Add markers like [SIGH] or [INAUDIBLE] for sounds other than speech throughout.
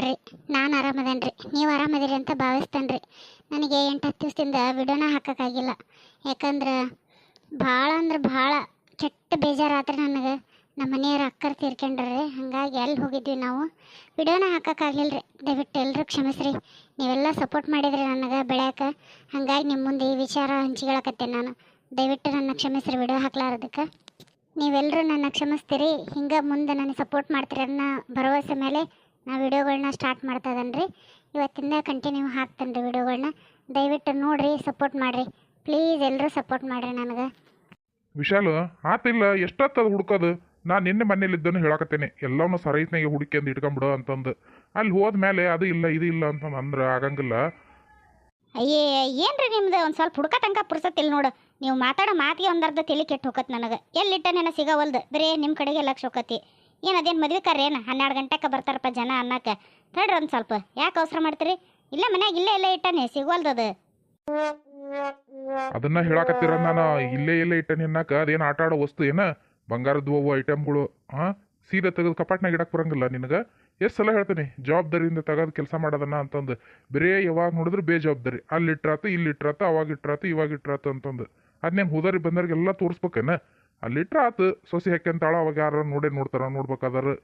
ರೀ ನಾನು ಆರಾಮದೇನ್ರಿ? ನೀವು ಆರಾಮದಿರಿ ಅಂತ ಭಾವಿಸ್ತೇನೆ ರೀ ನನಗೆ ಎಂಟು ಹತ್ತು ದಿವಸದಿಂದ ವಿಡಿಯೋನ ಹಾಕೋಕ್ಕಾಗಿಲ್ಲ. ಯಾಕಂದ್ರೆ ಭಾಳ ಅಂದ್ರೆ ಭಾಳ ಕೆಟ್ಟ ಬೇಜಾರಾದ್ರೆ ನನಗೆ. ನಮ್ಮ ಮನೆಯವ್ರ ಅಕ್ಕರ್ ತೀರ್ಕೊಂಡ್ರಿ ಹಾಗಾಗಿ ಎಲ್ಲಿ ಹೋಗಿದ್ವಿ ನಾವು. ವಿಡಿಯೋನ ಹಾಕೋಕ್ಕಾಗಲಿಲ್ಲ ರೀ ದಯವಿಟ್ಟು ಎಲ್ಲರೂ ಕ್ಷಮಿಸ್ರಿ. ನೀವೆಲ್ಲ ಸಪೋರ್ಟ್ ಮಾಡಿದ್ರಿ ನನಗೆ ಬೆಳ್ಯಾಕ. ಹಾಗಾಗಿ ನಿಮ್ಮ ಮುಂದೆ ಈ ವಿಚಾರ ಹಂಚಿಕೊಳ್ಳಕತ್ತೆ ನಾನು. ದಯವಿಟ್ಟು ನನ್ನ ಕ್ಷಮಿಸ್ರಿ ವಿಡಿಯೋ ಹಾಕ್ಲಾರದಕ್ಕೆ. ನೀವೆಲ್ಲರೂ ನನ್ನ ಕ್ಷಮಿಸ್ತೀರಿ. ಹಿಂಗೆ ಮುಂದೆ ನನಗೆ ಸಪೋರ್ಟ್ ಮಾಡ್ತೀರಿ ಅನ್ನೋ ಭರವಸೆ ಮೇಲೆ ನಾ ವಿಡಿಯೋಗಳನ್ನ ಸ್ಟಾರ್ಟ್ ಮಾಡ್ತಾ ರೀ ಇವತ್ತಿಂದ ಕಂಟಿನ್ಯೂ ಹಾಕ್ತೇನೆ ರೀ ವಿಡಿಯೋಗಳನ್ನ ದಯವಿಟ್ಟು ನೋಡಿರಿ ಸಪೋರ್ಟ್ ಮಾಡಿರಿ. ಪ್ಲೀಸ್ ಎಲ್ಲರೂ ಸಪೋರ್ಟ್ ಮಾಡಿರಿ ನನಗೆ. ವಿಶಾಲ್ ಆತಿಲ್ಲ ಎಷ್ಟೊತ್ತದು ಹುಡ್ಕೋದು? ನಾನು ನಿನ್ನೆ ಮನೇಲಿದ್ದನ್ನು ಹೇಳಕತ್ತೇನೆ. ಎಲ್ಲವನ್ನೂ ಸರೈತ್ನಾಗೆ ಹುಡುಕ್ಯಂದು ಇಟ್ಕೊಂಬಿಡು ಅಂತಂದು. ಅಲ್ಲಿ ಹೋದ್ಮೇಲೆ ಅದು ಇಲ್ಲ ಇದು ಇಲ್ಲ ಅಂತಂದು ಅಂದ್ರೆ ಆಗಂಗಿಲ್ಲ. ಅಯ್ಯೇ ಏನ್ರಿ ನಿಮ್ದು? ಒಂದು ಸ್ವಲ್ಪ ಹುಡುಕ ತನಕ ಪುರ್ಸತ್ತಿಲ್ಲ ನೋಡು. ನೀವು ಮಾತಾಡೋ ಮಾತಿಗೆ ಒಂದರ್ಧ ತಿಳಿ ತಲೆ ಕೆಟ್ಟು ಹೋಗತ್ ನನಗೆ. ಎಲ್ಲಿಟ್ಟ ನೆನ ಸಿಗವಲ್ದು ಬರೀ ನಿಮ್ಮ ಕಡೆಗೆ ಲಕ್ಷ ಹೋಗತಿ ಏನು ಅದೇನು ಮದುವೆ ಕರ್ರಿ ಏನು? ಹನ್ನೆರಡು ಗಂಟೆಗೆ ಬರ್ತಾರಪ್ಪ ಜನ ಅನ್ನಕ್ಕೆ ತಡ್ರಿ ಒಂದು ಸ್ವಲ್ಪ. ಯಾಕೆ ಅವಸರ ಮಾಡ್ತೀರಿ? ಇಲ್ಲ ಮನ್ಯಾಗ ಇಲ್ಲೇ ಇಲ್ಲೇ ಇಟ್ಟಾನೆ, ಸಿಗವಲ್ದು ಅದು. ಅದನ್ನ ಹೇಳಾಕತ್ತಿರ ನಾನು. ಇಲ್ಲೇ ಇಲ್ಲೇ ಇಟ್ಟ ನಿನ್ನಕ ಅದೇನು ಆಟ ಆಡೋ ವಸ್ತು ಏನ? ಬಂಗಾರದ್ದು ಅವು ಐಟಮ್ಗಳು ಹಾಂ ಸೀದಾ ತೆಗೆದು ಕಪಾಟ್ನಾಗ ಇಡಕ್ಕೆ ಬರಂಗಿಲ್ಲ ನಿನಗೆ? ಎಷ್ಟು ಸಲ ಹೇಳ್ತೀನಿ, ಜವಾಬ್ದಾರಿಯಿಂದ ತೆಗೆದು ಕೆಲಸ ಮಾಡೋದನ್ನ ಅಂತಂದು. ಬರೇ ಯಾವಾಗ ನೋಡಿದ್ರೆ ಬೇಜವಾಬ್ದಾರಿ. ಅಲ್ಲಿ ಇಟ್ರಾತು ಇಲ್ಲಿ ಇಟ್ರಾತು ಅವಾಗ ಇಟ್ರಾತು ಇವಾಗ ಇಟ್ರಾತು ಅಂತಂದು. ಅದನ್ನೇನು ಹೋದರಿ ಬಂದವ್ರಿಗೆಲ್ಲ ತೋರಿಸ್ಬೇಕೇನ? ಅಲ್ಲಿ ಆತು. ಸೊಸಿ ಹಾಕ್ಯಂತಾಳ ಅವಾಗ ಯಾರು ನೋಡೇ ನೋಡ್ತಾರ ನೋಡ್ಬೇಕಾದ್ರೆ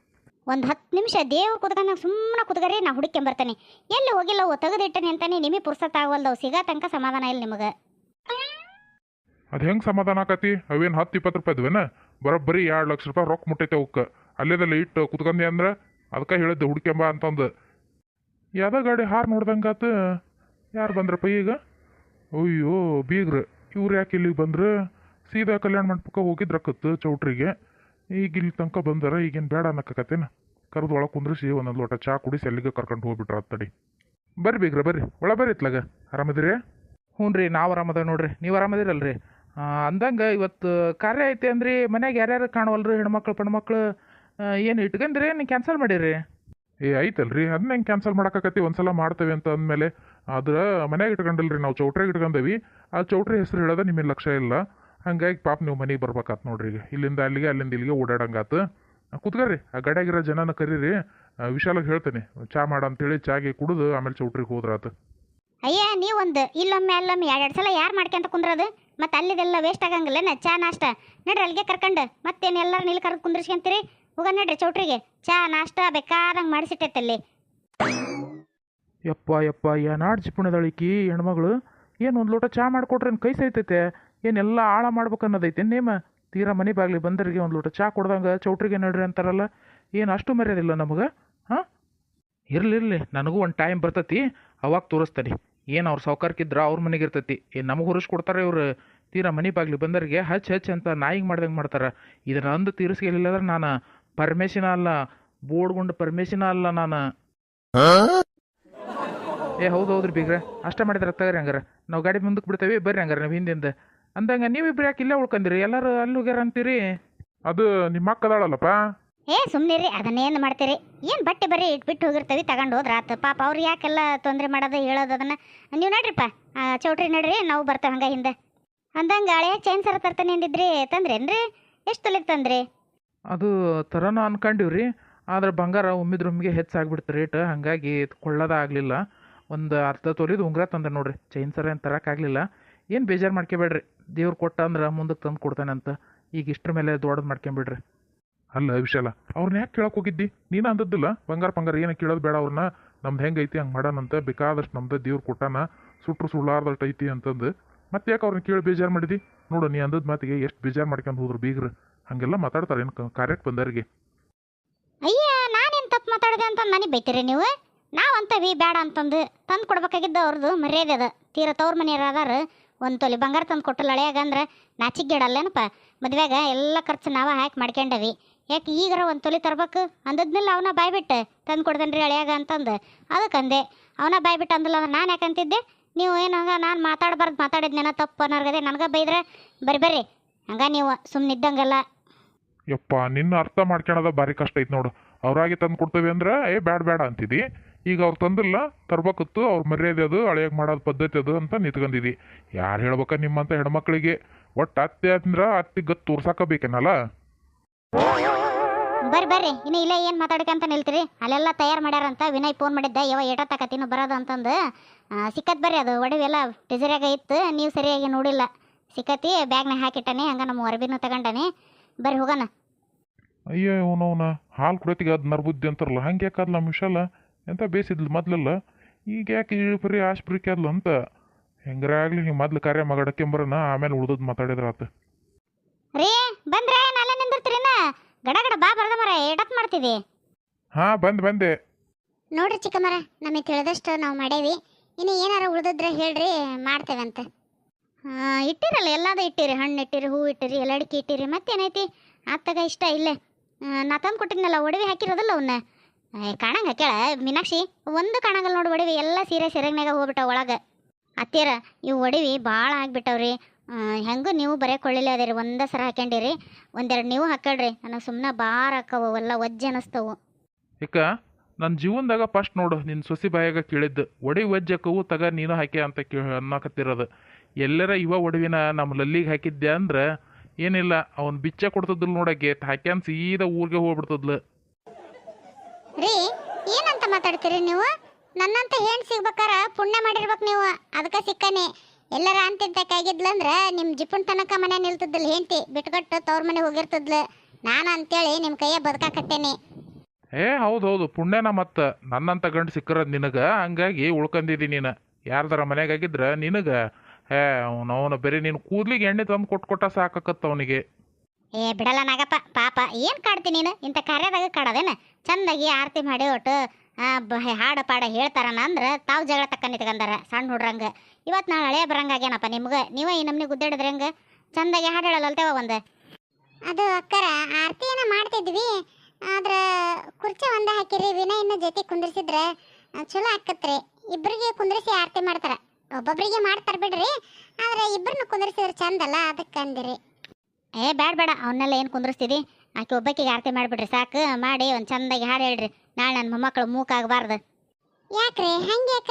ಒಂದು ಹತ್ತು ನಿಮಿಷ ದೇವ್ರ ಕುತ್ಕೊಂಡ ಸುಮ್ಮನೆ ಕುತ್ಕರಿ ನಾ ಹುಡುಕ್ಕೊಂಬರ್ತಾನೆ ಎಲ್ಲಿ ಹೋಗಿಲ್ಲ ಅವು ತೆಗೆದಿಟ್ಟನೆ ಅಂತಾನೆ ನಿಮಗೆ ಪುರ್ಸತ್ ಆಗವಲ್ದವು. ಸಿಗೋ ತನಕ ಸಮಾಧಾನ ಇಲ್ಲ ನಿಮಗೆ. ಅದು ಹೆಂಗೆ ಸಮಾಧಾನ ಆಕತಿ? ಅವೇನು ಹತ್ತು ಇಪ್ಪತ್ತು ರೂಪಾಯಿ ಅದ್ವೇನ ಬರೋಬ್ಬರಿ ಎರಡು ಲಕ್ಷ ರೂಪಾಯಿ ರೊಕ್ಕ ಮುಟ್ಟೈತೆ ಅವಕ್ಕೆ ಅಲ್ಲೇದಲ್ಲ ಇಟ್ಟು ಕುತ್ಕೊಂಡಿ ಅಂದ್ರೆ ಅದಕ್ಕೆ ಹೇಳಿದ್ದೆ ಹುಡ್ಕ್ಯಂಬ ಅಂತಂದು. ಯಾವ್ದೋ ಗಾಡಿ ಹಾರು ನೋಡ್ದಂಗಾತು ಯಾರು ಬಂದ್ರಪ್ಪ ಈಗ? ಅಯ್ಯೋ ಬೀಗ್ರ. ಇವ್ರು ಯಾಕೆ ಇಲ್ಲಿಗೆ ಬಂದ್ರು? ಸೀದಾ ಕಲ್ಯಾಣ ಮಂಟಪಕ್ಕೆ ಹೋಗಿದ್ರಕ್ಕತ್ತು ಚೌಟ್ರಿಗೆ. ಈಗ ಇಲ್ಲಿ ತನಕ ಬಂದಾರ, ಈಗೇನು ಬೇಡ ಅನ್ನಕತ್ತೇನ ಕರೆದು ಒಳಗೆ ಕುಂದ್ರಿಸಿ, ಒಂದೊಂದು ಲೋಟ ಚಾ ಕುಡಿಸಿ ಅಲ್ಲಿಗೆ ಕರ್ಕೊಂಡು ಹೋಗ್ಬಿಟ್ರ ತಡಿ ಬರ್ರಿ ಬೀಗ್ರ, ಬರ್ರಿ. ಒಳ ಬರ್ರಿ ಇತ್ಲಾಗ. ಆರಾಮದಿರಿ? ಹ್ಞೂ ರೀ ನಾವು ಆರಾಮದ ನೋಡ್ರಿ. ನೀವು ಆರಾಮದಿರಲ್ರಿ? ಅಂದಂಗೆ ಇವತ್ತು ಕಾರ್ಯ ಐತೆ ಅಂದ್ರಿ, ಮನ್ಯಾಗ ಯಾರ್ಯಾರು ಕಾಣವಲ್ರಿ ಹೆಣ್ಮಕ್ಳು, ಪಣ್ಮಕ್ಳು? ಏನು ಇಟ್ಕಂದ್ರಿ ನೀವು ಕ್ಯಾನ್ಸಲ್ ಮಾಡಿರಿ? ಏ, ಐತಲ್ರಿ. ಅದನ್ನ ಹೆಂಗೆ ಕ್ಯಾನ್ಸಲ್ ಮಾಡಕತ್ತಿ ಒಂದ್ಸಲ ಮಾಡ್ತೇವೆ ಅಂತ ಅಂದಮೇಲೆ ಆದ್ರೆ ಮನ್ಯಾಗ ಇಟ್ಕೊಂಡಿಲ್ರಿ, ನಾವು ಚೌಟ್ರಿಗೆ ಇಟ್ಕೊಂಡೇವಿ ಆ ಚೌಟ್ರಿ ಹೆಸರು ಹೇಳೋದ ನಿಮಗೆ ಲಕ್ಷ್ಯ ಇಲ್ಲ. ಹಂಗಾಗಿ ಪಾಪ ನೀವು ಮನೆಗೆ ಬರ್ಬೇಕಾತ್ ನೋಡ್ರಿ ಈಗ. ಇಲ್ಲಿಂದ ಅಲ್ಲಿಗೆ ಅಲ್ಲಿಂದ ಇಲ್ಲಿಗೆ ಓಡಾಡಂಗಾತು. ಕುತ್ಕರ್ರಿ. ಆ ಗಡ್ಯಾಗಿರೋ ಜನನ ಕರೀರಿ. ವಿಶಾಲಾಗಿ ಹೇಳ್ತೇನೆ. ಚಾ ಮಾಡ ಅಂತೇಳಿ ಚಾಗೆ ಕುಡಿದು ಆಮೇಲೆ ಚೌಟ್ರಿಗೆ ಹೋದ್ರಾತು. ಅಯ್ಯ ನೀವೊಂದು ಇಲ್ಲೊಮ್ಮೆ ಅಲ್ಲೊಮ್ಮೆ ಎರಡು ಸಲ ಯಾರು ಮಾಡ್ಕೊಂತ ಕುಂದ್ರದು? ಮತ್ತೆ ಅಲ್ಲಿದೆಲ್ಲ ವೇಸ್ಟ್ ಆಗಂಗಿಲ್ಲನ ಚಾ ನಾಷ್ಟ. ನಡ್ರಿ ಅಲ್ಲಿಗೆ ಕರ್ಕೊಂಡು. ಮತ್ತೇನು ಎಲ್ಲರೂ ನಿಲ್ ಕರೆದು ಕುಂದ್ರಿಸ್ಕೊಂತೀರಿ? ಹೋಗ ನಡ್ರಿ ಚೌಟ್ರಿಗೆ. ಚಾ ನಾಷ್ಟ ಬೇಕಾದಂಗೆ ಮಾಡಿಸಿಟ್ಟೈತಲ್ಲಿ ಯಪ್ಪ ಯಪ್ಪ ಏನಾಡ್ ಜಿಪುಣದಳಿಕಿ ಹೆಣ್ಮಗಳು? ಏನು ಒಂದು ಲೋಟ ಚಾ ಮಾಡಿಕೊಟ್ರೆ ಕೈ ಸೈತೈತೆ? ಏನೆಲ್ಲ ಆಳ ಮಾಡ್ಬೇಕು ಅನ್ನೋದೈತೆ. ನೇಮ ತೀರಾ ಮನೆ ಬಾಗ್ಲಿ ಬಂದರಿಗೆ ಒಂದು ಲೋಟ ಚಾ ಕೊಡ್ದಂಗೆ ಚೌಟ್ರಿಗೆ ನಡ್ರಿ ಅಂತಾರಲ್ಲ. ಏನು ಅಷ್ಟು ಮರ್ಯಾದಿಲ್ಲ ನಮಗೆ? ಹಾಂ? ಇರ್ಲಿ, ಇರಲಿ. ನನಗೂ ಒಂದು ಟೈಮ್ ಬರ್ತೈತಿ. ಅವಾಗ ತೋರಿಸ್ತಾರೆ ಏನು ಅವ್ರು ಸಾವುಕಾರಕ್ಕಿದ್ರೆ ಅವ್ರ ಮನೆಗೆ ಇರ್ತೈತಿ. ಏನು ನಮಗೆ ಹುರಿಸ್ಕೊಡ್ತಾರೆ ಇವರು? ತೀರಾ ಮನೆ ಬಾಗ್ಲಿ ಬಂದರಿಗೆ ಹಚ್ ಹಚ್ ಅಂತ ನಾಯಿಗೆ ಮಾಡ್ದಂಗೆ ಮಾಡ್ತಾರೆ. ಇದನ್ನು ಅಂದು ತೀರಿಸ್ಲಿಲ್ಲ ಅಂದ್ರೆ ನಾನು ಪರ್ಮಿಷನ್ ಅಲ್ಲ, ಬೋರ್ಡ್ಗೊಂಡು ಪರ್ಮಿಷನ್ ಅಲ್ಲ ನಾನು. ಏ, ಹೌದು, ಹೌದ್ರಿ ಬೀಗ್ರೆ. ಅಷ್ಟೇ ಮಾಡಿದ್ರೆ ತಗರಿ ಹಂಗಾರೆ ನಾವು ಗಾಡಿ ಮುಂದಕ್ಕೆ ಬಿಡ್ತೇವೆ. ಬರ್ರಿ ಹಂಗಾರೆ ನಾವು ಹಿಂದಿಂದ. ಅಂದಂಗ ನೀವಿಬ್ರು ಯಾಕೆ ಇಲ್ಲೇ ಉಳ್ಕಂದಿರಿ? ಎಲ್ಲರೂ ಅಲ್ಲಿ ಹೋಗ್ಯಾರ ಅಂತೀರಿ? ಅದು ನಿಮ್ಮ ಅಕ್ಕ ಅದಾಳಲ್ಲಪ್ಪ ಏ ರೀ ಅದನ್ನೇನು ಮಾಡ್ತೀರಿ? ಏನು ಬಟ್ಟೆ ಬರೀ ಇಟ್ಬಿಟ್ಟು ಹೋಗಿರ್ತವಿ ತಗೊಂಡು ಹೋದ್ರ ಆತು. ಪಾಪ ಅವ್ರು ಯಾಕೆಲ್ಲ ತೊಂದರೆ ಮಾಡೋದು ಹೇಳೋದು ಅದನ್ನು. ನೀವು ನೋಡ್ರಿಪ್ಪ ಚೌಟ್ರಿ ನೋಡ್ರಿ ನಾವು ಬರ್ತೇವೆ ಹಂಗ ಹಿಂದೆ. ಅಂದಂಗೆ ಹಳೆ ಚೈನ್ ಸರ ತರ್ತಾನೆ ಅಂದಿದ್ರಿ ತಂದ್ರೇನ್ರಿ? ಎಷ್ಟು ತೊಲಿಗೆ ತಂದ್ರಿ? ಅದು ತರನ ಅನ್ಕೊಂಡಿವ್ರಿ. ಆದ್ರೆ ಬಂಗಾರ ಒಮ್ಮಿದ್ರ ಒಮ್ಮಿಗೆ ಹೆಚ್ಚಾಗ್ಬಿಡ್ತು ರೇಟ್. ಹಾಗಾಗಿ ಕೊಳ್ಳೋದ ಆಗಲಿಲ್ಲ. ಒಂದು ಅರ್ಧ ತೊಲಿದು ಉಂಗ್ರ ತಂದೆ ನೋಡ್ರಿ. ಚೈನ್ ಸರ ಏನು ತರೋಕ್ಕಾಗಲಿಲ್ಲ ಏನು ಬೇಜಾರು ಮಾಡ್ಕೊಬೇಡ್ರಿ. ದೇವ್ರು ಕೊಟ್ಟ ಅಂದ್ರೆ ಮುಂದಕ್ಕೆ ತಂದು ಕೊಡ್ತಾನೆ ಅಂತ. ಈಗ ಇಷ್ಟ್ರ ಮೇಲೆ ದೊಡ್ಡದು ಮಾಡ್ಕೊಂಬಿಡ್ರಿ. ಅಲ್ಲ ವಿಶಾಲ ಅವ್ರನ್ನ ಯಾಕೆ ಕೇಳಕ್ಕೆ ಹೋಗಿದ್ದಿ? ನೀನು ಅಂದದ್ದಿಲ್ಲ? ಬಂಗಾರ ಪಂಗಾರ ಏನು ಕೇಳೋದು ಬೇಡ ಅವ್ರನ್ನ ನಮ್ದು ಹೆಂಗೆ ಐತಿ ಹಂಗೆ ಮಾಡೋಣಂತ ಬೇಕಾದಷ್ಟು ನಮ್ದು ದೇವ್ರು ಕೊಟ್ಟಾನ. ಸುಟ್ರು ಸುಳ್ಳಾರ್ದಷ್ಟು ಐತಿ ಅಂತಂದು. ಮತ್ತೆ ಯಾಕೆ ಅವ್ರನ್ನ ಕೇಳಿ ಬೇಜಾರು ಮಾಡಿದಿ? ನೋಡು ನೀ ಅಂದದ ಮಾತಿಗೆ ಎಷ್ಟು ಬೇಜಾರು ಮಾಡ್ಕೊಂಡು ಹೋದ್ರು ಬೀಗ್ರು. ಹಾಗೆಲ್ಲ ಮಾತಾಡ್ತಾರೆ ಏನು ಕಾರ್ಯಕ್ಕೆ ಬಂದವ್ರಿಗೆ ಅಯ್ಯ ನಾನೇನು ತಪ್ಪು ಮಾತಾಡಿದೆ ಅಂತ ನನಗೆ ಬೈತೀರಿ ನೀವು? ನಾವು ಅಂತವಿ ಬೇಡ ಅಂತಂದು. ತಂದು ಕೊಡ್ಬೇಕಾಗಿದ್ದ ಅವ್ರದ್ದು ಮರ್ಯಾದೆ ಅದ. ತೀರ ತವ್ರ ಮನೆಯವ್ರು ಅದಾರ. ಒಂದು ತೊಲಿ ಬಂಗಾರ ತಂದು ಕೊಟ್ಟಲ್ಲ ಹಳೆಯಾಗ ಅಂದ್ರೆ ನಾಚಿಗೆಡಲ್ಲೇನಪ್ಪ ಮದ್ವೆಗ ಎಲ್ಲ ಖರ್ಚು ನಾವ ಹಾಕಿ ಮಾಡ್ಕೊಂಡವಿ. ಯಾಕೆ ಈಗರ ಒಂದು ತೊಲಿ ತರ್ಬೇಕು? ಅಂದದ್ಮೇಲೆ ಅವನ ಬಾಯ್ಬಿಟ್ಟು ತಂದು ಕೊಡ್ದೇನ್ರಿ ಹಳೆಯಾಗ ಅಂತಂದು. ಅದಕ್ಕೆ ಅಂದೆ, ಅವನ ಬಾಯ್ಬಿಟ್ಟು ಅಂದಿಲ್ಲ ಅಂದ್ರೆ ನಾನು ಯಾಕೆ ಅಂತಿದ್ದೆ? ನೀವು ಏನು ಹಂಗ ನಾನು ಮಾತಾಡಬಾರ್ದು ಮಾತಾಡಿದ್ನೇನ ತಪ್ಪು ಅನ್ನೋರ್ಗದೆ ನನಗೆ ಬೈದ್ರೆ? ಬರ್ರಿ ಬರ್ರಿ, ಹಂಗ ನೀವು ಸುಮ್ಮನಿದ್ದಂಗೆಲ್ಲ ಯಪ್ಪ, ನಿನ್ನ ಅರ್ಥ ಮಾಡ್ಕೊಳೋದ ಭಾರಿ ಕಷ್ಟ ಐತೆ ನೋಡು. ಅವ್ರಾಗಿ ತಂದು ಕೊಡ್ತೀವಿ ಅಂದ್ರೆ, ಏ, ಬ್ಯಾಡ ಬೇಡ ಅಂತಿದಿ. ಈಗ ಅವ್ರು ತಂದಿಲ್ಲ ತರ್ಬೇಕತ್ತು ಅವ್ರ ಮರ್ಯಾದೆ ಅದು ಹಳೆಯ ಮಾಡೋದು ಪದ್ಧತಿ ಅದು ಅಂತ ನಿಂತ್ಕೊಂಡಿದಿ ಯಾರು ಹೇಳ್ಬೇಕ ನಿಮ್ಮಂತ ಹೆಣ್ಮಕ್ಳಿಗೆ? ಒಟ್ಟು ಅತ್ತೆ ಅಂದ್ರೆ ಅತ್ತಿ ಗತ್ತು ತೋರ್ಸಾಕ ಬೇಕೇನಲ್ಲ ಬರ್ರಿ ಬರ್ರಿ. ಇನ್ನು ಇಲ್ಲೇ ಏನು ಮಾತಾಡ್ಕಂತ ನಿಲ್ತೀರಿ? ಅಲ್ಲೆಲ್ಲ ತಯಾರು ಮಾಡ್ಯಾರಂತ ವಿನಯ್ ಫೋನ್ ಮಾಡಿದ್ದೆ ಯಾವ ಏಟತ್ತಕತ್ತಿನ ಬರೋದು ಅಂತಂದು. ಸಿಕ್ಕತ್ ಬರ್ರಿ ಅದು. ಒಡವೆ ಎಲ್ಲ ಟೆಜರಿಯಾಗ ಇತ್ತು ನೀವು ಸರಿಯಾಗಿ ನೋಡಿಲ್ಲ. ಸಿಕ್ಕತಿ ಬ್ಯಾಗ್ನ ಹಾಕಿಟ್ಟಾನೆ ಹಂಗ ನಮ್ಮ ಅರ್ಬಿನೂ ತಗೊಂಡಾನೆ. ಬರ್ರಿ ಹೋಗೋಣ. ಅಯ್ಯೋ ಅವನವನ ಹಾಲು ಕುಡಿಯೋತಿಗೆ ಅದು ನರ್ಬುದ್ದಿ ಅಂತಾರಲ್ಲ ಹಂಗೆ ಯಾಕಲ್ಲ ನಮ್ಮ ವಿಶಾಲ ಎಂತ ಬೇಸಿದ್ಲು ಮೊದ್ಲೆಲ್ಲ? ಈಗ ಯಾಕೆ ಇಳಿಪರಿ ಆಶ್ಪ್ರಿಕೆ ಅಲ್ಲ ಅಂತ? ಹೆಂಗಾರ ಆಗಲಿ ಹಿಂಗೆ ಮೊದ್ಲು ಕಾರ್ಯ ಮಗಡಕ್ಕೆಂಬರನ ಆಮೇಲೆ ಉಳ್ದದ್ ಮಾತಾಡಿದ್ರ ಆತ. ರೀ ಬಂದ್ರೆ ನಾಳೆ ನಿಂದಿರ್ತೀರಿನ ಗಡ ಗಡ ಬಾ ಬರದ ಮರ ಎಡತ್ ಮಾಡ್ತಿದಿ. ಹಾಂ ಬಂದ್ ಬಂದೆ. ನೋಡ್ರಿ ಚಿಕ್ಕಮ್ಮರ ನಮಗೆ ತಿಳಿದಷ್ಟು ನಾವು ಮಾಡೇವಿ. ಇನ್ನು ಏನಾರ ಉಳ್ದಿದ್ರೆ ಹೇಳ್ರಿ ಮಾಡ್ತೇವಂತೆ. ಇಟ್ಟಿರಲ್ಲ ಎಲ್ಲಾದ ಇಟ್ಟಿರಿ. ಹಣ್ಣು ಇಟ್ಟಿರಿ ಹೂ ಇಟ್ಟಿರಿ ಎಲ್ಲಡಿಕೆ ಇಟ್ಟಿರಿ ಮತ್ತೇನೈತಿ? ಆತ್ತಾಗ ಇಷ್ಟ ಇಲ್ಲೇ. ನಾ ತಂದು ಕೊಟ್ಟಿದ್ನಲ್ಲ ಒಡವೆ ಹಾಕಿರೋದಲ್ಲ ಅವನ್ನ ಕಾಣಂಗ ಕೇಳ, ಮೀನಾಕ್ಷಿ, ಒಂದು ಕಾಣಂಗಲ್ಲ ನೋಡಿ ಒಡವಿ, ಎಲ್ಲ ಸೀರೆ ಸೆರಗ್ನಾಗ ಹೋಗ್ಬಿಟ್ಟಾವ ಒಳಗೆ. ಅತ್ತೀರ ಇವು ಒಡವಿ ಭಾಳ ಆಗ್ಬಿಟ್ಟವ್ರಿ. ಹೆಂಗು ನೀವು ಬರೇ ಕೊಳ್ಳಿಲ್ಲ ಅದೇರಿ, ಒಂದೇ ಸರ ಹಾಕೊಂಡಿರಿ ಒಂದೆರಡು ನೀವು ಹಾಕ್ಕೊಳ್ರಿ ನನಗೆ ಸುಮ್ಮನೆ ಭಾರ ಹಾಕವು ಎಲ್ಲ ಒಜ್ಜೆ ಅನಿಸ್ತವು. ಇಕ್ಕ ನನ್ನ ಜೀವನದಾಗ ಫಸ್ಟ್ ನೋಡು ನಿನ್ನ ಸೊಸಿ ಬಾಯಾಗ ಕೇಳಿದ್ದು ಒಡಿ ವಜ್ಜಕ್ಕವು ತಗ ನೀನು ಹಾಕಿ ಅಂತ ಕೇ, ಅನ್ನಕತ್ತಿರೋದು. ಎಲ್ಲರ ಇವ ಒಡವಿನ ನಮ್ಮ ಲಲ್ಲಿಗೆ ಹಾಕಿದ್ದೆ ಅಂದ್ರೆ, ಏನಿಲ್ಲ, ಅವ್ನು ಬಿಚ್ಚ ಕೊಡ್ತದ್ಲು ನೋಡಕ್ಕೆ, ಹಾಕ್ಯಾನ್ ಸೀದಾ ಊರಿಗೆ ಹೋಗ್ಬಿಡ್ತದ್ಲು. ಮಾತಾಡ್ತೀರಿ ನೀವು? ನನ್ನಂತ ಏನ್ ಸಿಗ್ಬೇಕಾರ? ಪುಣ್ಯ ಮಾಡಿರ್ಬೇಕು ನೀವು. ಅದಕ್ಕೆ ಸಿಕ್ಕನೆ. ಎಲ್ಲರ ಅಂತಿದ್ದಕ್ಕಾಗಿದ್ಲಂದ್ರ ನಿಮ್ಮ ಜಿಪುನ್ ತನಕ ಮನೆ ನಿಲ್ತಿದ್ದಿಲ್ಲ ಹೆಂಡ್ತಿ. ಬಿಟ್ಕೊಟ್ಟು ತವ್ರ ಮನೆ ಹೋಗಿರ್ತದ್ಲ. ನಾನು ಅಂತೇಳಿ ನಿಮ್ಮ ಕೈಯ ಬದುಕಾಕತ್ತೇನೆ. ಏ ಹೌದು ಹೌದು. ಪುಣ್ಯನ ಮತ್ತು ನನ್ನಂತ ಗಂಡು ಸಿಕ್ಕರದ್ ನಿನಗ. ಹಂಗಾಗಿ ಉಳ್ಕಂದಿದಿ ನೀನು. ಯಾರ್ದಾರ ಮನೆಗಾಗಿದ್ರ ನಿನಗ. ಏ ಅವನು ಬೇರೆ ನೀನು ಕೂದ್ಲಿಗೆ ಎಣ್ಣೆ ತಂದು ಕೊಟ್ಟು ಕೊಟ್ಟ ಸಾಕಾಕತ್ತ ಅವನಿಗೆ. ಏ ಬಿಡಲ್ಲ ನಾಗಪ್ಪ. ಪಾಪ ಏನು ಕಾಡ್ತಿ ನೀನು? ಇಂಥ ಕಾರ್ಯದಾಗ ಕಾಡೋದೇನ? ಚಂದಾಗಿ ಆರತಿ ಮಾಡಿ ಒಟ್ಟು ಹಾಡ ಪಾಡ ಹೇಳ್ತಾರನ ಅಂದ್ರೆ ತಾವು ಜಗಳ ತಕ್ಕ ನಿತ್ಕಂದಾರ ಸಣ್ಣ ಹುಡ್ರಂಗ. ಇವತ್ತು ನಾಳೆ ಹಳೆ ಆಗ್ಯಾನಪ್ಪ ನಿಮ್ಗೆ. ನೀವೇ ಈ ನಮ್ನಿ ಗುದ್ದಾಡಿದ್ರೆ ಹೆಂಗೆ? ಚಂದಾಗಿ ಹಾಡು ಹೇಳಲ್ತೇವ ಒಂದು. ಅದು ಅಕ್ಕರ ಆರತಿಯನ್ನ ಮಾಡ್ತಿದ್ವಿ. ಆದ್ರೆ ಕುರ್ಚಿ ಒಂದ ಹಾಕಿರಿ ವಿನಯನ ಜೊತೆ ಕುಂದ್ರಿಸಿದ್ರೆ ಚಲೋ ಆಕತ್ರಿ. ಇಬ್ಬರಿಗೆ ಕುಂದ್ರಿಸಿ ಆರತಿ ಮಾಡ್ತಾರ. ಒಬ್ಬೊಬ್ಬರಿಗೆ ಮಾಡ್ತಾರ ಬಿಡ್ರಿ ಆದ್ರೆ ಇಬ್ಬರನ್ನ ಕುಂದ್ರಿಸಿದ್ರೆ ಚಂದಲ್ಲ ಅದಕ್ಕೆ ಅಂದಿರಿ. ಏ ಬೇಡ ಬೇಡ ಅವನ್ನೆಲ್ಲ ಏನು ಕುಂದ್ರಿಸ್ತಿದಿ? ಆಕೆ ಒಬ್ಬಕ್ಕಿಗೆ ಆರತಿ ಮಾಡಿಬಿಡ್ರಿ ಸಾಕು. ಮಾಡಿ ಒಂದು ಚಂದಾಗಿ ಹಾಡು ಹೇಳ್ರಿ. ನಾಳೆ ನನ್ನ ಮೊಮ್ಮಕ್ಕಳು ಮೂಕಾಗಬಾರ್ದು. ಯಾಕ್ರಿ? ಹಂಗ್ಯಾಕ?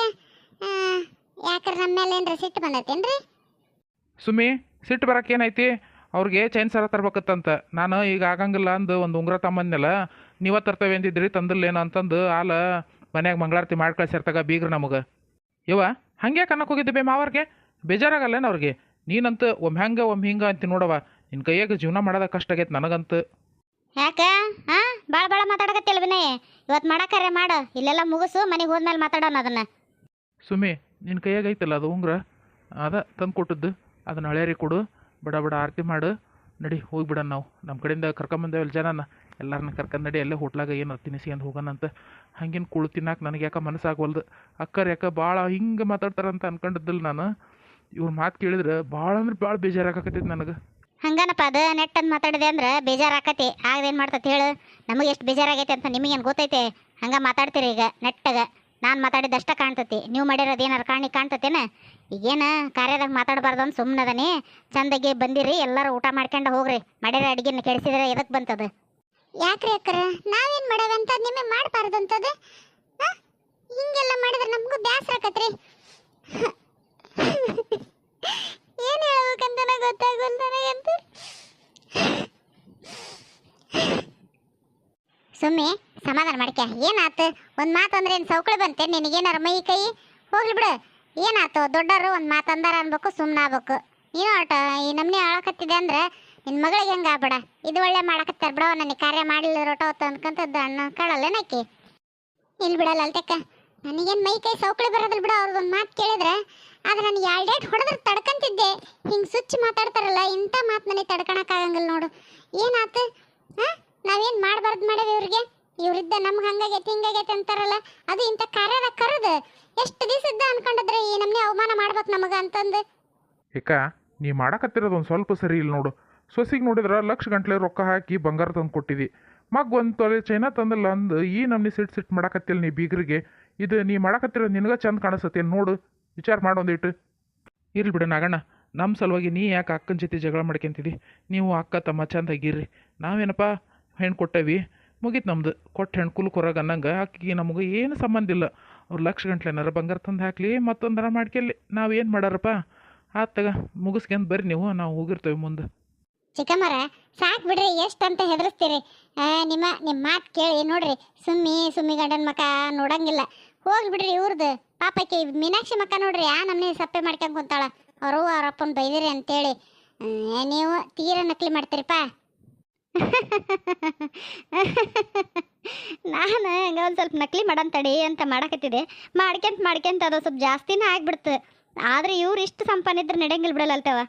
ಯಾಕ್ರಿ ನಮ್ಮ ಮೇಲೆ ಏನ್ರ ಸಿಟ್ಟು ಬಂದೈತೇನ್ರಿ? ಸುಮಿ ಸಿಟ್ಟು ಬರಕ್ಕೆ ಏನೈತಿ? ಅವ್ರಿಗೆ ಚೈನ್ ಸರ ತರ್ಬೇಕತ್ತಂತ. ನಾನು ಈಗ ಆಗಂಗಿಲ್ಲ ಅಂದು ಒಂದು ಉಂಗುರ ತಮ್ಮಂದೆಲ್ಲ ನೀವ ತರ್ತೇವೆ ಅಂದಿದ್ರಿ ತಂದಿಲ್ಲೇನೋ ಅಂತಂದು ಆಲ ಮನ್ಯಾಗ ಮಂಗಳಾರತಿ ಮಾಡಿ ಕಳ್ಸಿರ್ತಾಗ ಬೀಗ್ರ ನಮಗೆ. ಇವ ಹಂಗೆ ಕನ್ನಕ್ಕೆ ಹೋಗಿದ್ದೆ ಬೇ ಮಾವರ್ಗೆ ಬೇಜಾರಾಗಲ್ಲೇನು ಅವ್ರಿಗೆ? ನೀನಂತ ಒಮ್ಮೆ ಹಂಗೆ ಒಮ್ಮೆ ಹಿಂಗೆ ಅಂತ ನೋಡವ ನಿನ್ನ ಕೈಯಾಗ ಜೀವನ ಮಾಡೋದ ಕಷ್ಟ ಆಗೈತೆ ನನಗಂತೂ. ಯಾಕ? ಹಾ? ಭಾಳ ಭಾಳ ಮಾತಾಡಕತ್ತಿಲ್ಲ ವಿನಯ್. ಇವತ್ತು ಮಾಡಕರೆ ಮಾಡು. ಇಲ್ಲೆಲ್ಲ ಮುಗಿಸು, ಮನೆಗೆ ಹೋದ್ಮೇಲೆ ಮಾತಾಡೋಣ ಅದನ್ನ. ಸುಮಿ ನಿನ್ನ ಕೈಯಾಗ ಐತಲ್ಲ ಅದು ಉಂಗ್ರ? ಅದ ತಂದು ಕೊಟ್ಟದ್ದು. ಅದನ್ನ ಹಳೇರಿ ಕೊಡು. ಬಡ ಬಡ ಆರತಿ ಮಾಡು. ನಡಿ ಹೋಗ್ಬಿಡೋಣ ನಾವು. ನಮ್ಮ ಕಡೆಯಿಂದ ಕರ್ಕೊಂಬಂದೇವಲ್ಲ ಜನನ. ಎಲ್ಲಾರನ್ನ ಕರ್ಕೊಂಡು ನಡಿ. ಅಲ್ಲೇ ಹೋಟ್ಲಾಗ ಏನು ತಿನ್ನಿಸ್ಕೊಂಡು ಹೋಗೋಣಂತ ಹಂಗೇನು ಕುಳು ತಿನ್ನಕ್ಕೆ ನನಗೆ ಯಾಕೆ ಮನಸ್ಸಾಗವಲ್ದು. ಅಕ್ಕರ್ ಯಾಕೆ ಭಾಳ ಹಿಂಗೆ ಮಾತಾಡ್ತಾರಂತ ಅನ್ಕೊಂಡಿದ್ದಿಲ್ಲ ನಾನು. ಇವ್ರ ಮಾತು ಕೇಳಿದ್ರೆ ಭಾಳ ಅಂದ್ರೆ ಭಾಳ ಬೇಜಾರಾಗಕತ್ತೈತೆ ನನಗೆ. ಹಂಗನಪ್ಪ, ಅದು ನೆಟ್ ಅಂತ ಮಾತಾಡಿದೆ ಅಂದ್ರೆ ಬೇಜಾರಾಕತಿ. ಆಗದೇನು ಮಾಡ್ತತಿ ಹೇಳು? ನಮಗೆ ಎಷ್ಟು ಬೇಜಾರಾಗೈತೆ ಅಂತ ನಿಮಗೇನು ಗೊತ್ತೈತೆ? ಹಂಗೆ ಮಾತಾಡ್ತೀರಿ ಈಗ ನೆಟ್ಟಗ ನಾನು ಮಾತಾಡಿದಷ್ಟ ಕಾಣ್ತತಿ. ನೀವು ಮಾಡಿರೋದು ಏನಾರು ಕಾಣಿ ಕಾಣ್ತತೇನ? ಈಗೇನು ಕಾರ್ಯದಾಗ ಮಾತಾಡಬಾರ್ದು ಅಂತ ಸುಮ್ಮನದನಿ ಚಂದಾಗಿ ಬಂದಿರಿ, ಎಲ್ಲರೂ ಊಟ ಮಾಡ್ಕೊಂಡು ಹೋಗ್ರಿ. ಮಾಡಿರೋ ಅಡಿಗೆನ ಕೆಡಿಸಿದ್ರೆ ಎದಕ್ಕೆ ಬಂತದ? ಯಾಕ್ರಿ ಅಕ್ಕರ? ನಾವೇನು ಮಾಡವಂತ ನಿಮಗೆ ಮಾಡಬಾರ್ದು ಅಂತದ ಹಿಂಗೆಲ್ಲ ಮಾಡಿದ್ರೆ ನಮಗೂ ಬೇಸರ ಆಕತ್ರಿ ಏನು ಹೇಳ್ಬೇಕಂತ ಗೊತ್ತಾಗಲ್ಲ ನನಗಂತ ಸುಮ್ಮನೆ ಮಾಡ್ಕ್ಯ ಏನಾತು? ಒಂದು ಮಾತು ಅಂದ್ರೆ ಏನು ಸೌಕಳಿ ಬಂತೆ ನಿನಗೇನಾರ ಮೈ, ಕೈ? ಹೋಗ್ಲಿ ಬಿಡು. ಏನಾತು? ದೊಡ್ಡವರು ಒಂದ್ ಮಾತು ಅಂದಾರ ಅನ್ಬೇಕು ಸುಮ್ಮನ ಆಗ್ಬೇಕು. ನೀನು ಅಟ ಈ ನಮ್ನಿ ಆಳಕತ್ತಿದೆ ಅಂದ್ರೆ ನಿನ್ನ ಮಗಳಿಗೆ ಹೆಂಗೆ ಆಗ್ಬೇಡ? ಇದು ಒಳ್ಳೆ ಮಾಡಕತ್ತಾರ ಬಿಡವ ನನಗೆ ಕಾರ್ಯ ಮಾಡಲಿಲ್ಲ ರೊಟ್ಟ ಹೊತ್ತು ಅನ್ಕಂತದ್ದು ಅಣ್ಣ ಕಾಳಲ್ಲೇನಕ್ಕಿ ಇಲ್ಲಿ ಬಿಡಲ್ಲ ಅಲ್ತಕ್ಕ ನನಗೇನು ಮೈ, ಕೈ ಸೌಕಳಿ ಬರೋದಿಲ್ಲ ಬಿಡು ಒಂದ್ ಮಾತು ಕೇಳಿದ್ರೆ. ಆದ್ರೆ ನಾನು ಎರಡು ಡೇಟ್ ಹೊಡೆದ್ರೆ ತಡ್ಕಂತಿದ್ದೆ. ಹಿಂಗೆ ಸುಚ್ ಮಾತಾಡ್ತಾರಲ್ಲ, ಇಂಥ ಮಾತು ನನಗೆ ತಡ್ಕೊಳಕ್ಕಾಗಂಗಿಲ್ಲ ನೋಡು. ಏನಾತು? ಹಾ? ನಾವೇನ್ ಮಾಡಬಾರ್ದು ಮಾಡೇವಿ ಇವ್ರಿಗೆ? ಇವ್ರಿದ್ದ ನಮ್ಗೆ ಹಂಗಾಗೈತೆ, ಹಿಂಗಾಗೈತೆ ಅಂತಾರಲ್ಲ, ಅದು ಇಂಥ ಕಾರ್ಯದ ಕರೆದು ಎಷ್ಟು ದಿವಸದ ಅನ್ಕೊಂಡಿದ್ರೆ ಈ ನಮ್ಮನೆ ಅವಮಾನ ಮಾಡ್ಬೇಕು ನಮಗೆ ಅಂತಂದು? ಏಕ, ನೀ ಮಾಡಕತ್ತಿರೋದು ಒಂದು ಸ್ವಲ್ಪ ಸರಿ ಇಲ್ಲ ನೋಡು. ಸೊಸಿಗೆ ನೋಡಿದ್ರೆ ಲಕ್ಷ ಗಂಟ್ಲೆ ರೊಕ್ಕ ಹಾಕಿ ಬಂಗಾರ ತಂದು ಕೊಟ್ಟಿದಿ. ಮಗ್ ಒಂದು ತೊಲೆ ಚೈನಾ ತಂದಲ್ಲ ಅಂದು ಈ ನಮ್ಮನೆ ಸಿಟ್ ಸಿಟ್ ಮಾಡಕತ್ತಿಲ್ಲ ನೀ ಬೀಗರಿಗೆ. ಇದು ನೀ ಮಾಡಕತ್ತಿರೋದು ನಿನಗೆ ಚಂದ ಕಾಣಿಸತ್ತೆ ನೋಡು. ವಿಚಾರ ಮಾಡೊಂದಿಟ್ಟು ಇರ್ಲಿ ಬಿಡು ನಾಗಣ್ಣ ನಮ್ಮ ಸಲುವಾಗಿ ನೀ ಯಾಕೆ ಅಕ್ಕನ ಜೊತೆ ಜಗಳ ಮಾಡ್ಕೊಂತಿದ್ದಿ ನೀವು ಅಕ್ಕ ತಮ್ಮ ಚಂದಾಗಿರ್ರಿ ನಾವೇನಪ್ಪ ಹೆಣ್ಣು ಕೊಟ್ಟೇವಿ? ಮುಗೀತು ನಮ್ದು. ಕೊಟ್ಟು ಹೆಣ್ಣು ಕುಲ್ ಕೊರಾಗ ಅನ್ನಂಗೆ. ಆಕಿಗೆ ನಮಗೆ ಏನು ಸಂಬಂಧ ಇಲ್ಲ. ಅವ್ರು ಲಕ್ಷ ಗಂಟ್ಲೆನಾರ ಬಂಗಾರ ತಂದು ಹಾಕ್ಲಿ ಮತ್ತೊಂದರ ಮಾಡ್ಕೆಲ್ಲಿ ನಾವು ಏನು ಮಾಡಾರಪ್ಪ? ಆತಾಗ ತಗ, ಮುಗಿಸ್ಕೊಂಡ್ ಬರ್ರಿ ನೀವು. ನಾವು ಹೋಗಿರ್ತೇವೆ ಮುಂದೆ. ಚಿಕ್ಕಮ್ಮರ, ಸಾಕು ಬಿಡ್ರಿ ಎಷ್ಟು ಅಂತ ಹೆದರ್ಸ್ತೀರಿ ನಿಮ್ಮ ನಿಮ್ಮ ಮಾತು ಕೇಳಿ ನೋಡ್ರಿ. ಸುಮ್ಮಿ ಸುಮ್ಮಿ ಗಂಡನ ಮಕ ನೋಡಂಗಿಲ್ಲ. ಹೋಗಿ ಬಿಡ್ರಿ ಇವ್ರದ್ದು ಪಾಪಕ್ಕೆ ಮೀನಾಕ್ಷಿ ಮಕ್ಕ ನೋಡ್ರಿ, ಆ ನಮ್ಮನೆ ಸಪ್ಪೆ ಮಾಡ್ಕೊಂಡ್ ಕುಂತಾಳ. ಅವರು ಅವ್ರ ಅಪ್ಪನ ಬೈದಿರಿ ಅಂತೇಳಿ. ನೀವು ತೀರ ನಕಲಿ ಮಾಡ್ತೀರಿಪ್ಪ [LAUGHS] ನಾನು ಹಂಗ ಒಂದು ಸ್ವಲ್ಪ ನಕಲಿ ಮಾಡೋಣ ತಡಿ ಅಂತ ಮಾಡಕತ್ತಿದೆ ಮಾಡ್ಕೊಂತ ಮಾಡ್ಕೊಂತ ಅದು ಸ್ವಲ್ಪ ಜಾಸ್ತಿನೇ ಆಗ್ಬಿಡ್ತು. ಆದ್ರೆ ಇವ್ರು ಇಷ್ಟು ಸಂಪಾದಿದ್ರೆ ನಡೆಯಂಗಿಲ್ಲ ಬಿಡಲ್ಲ ಅಲ್ತವ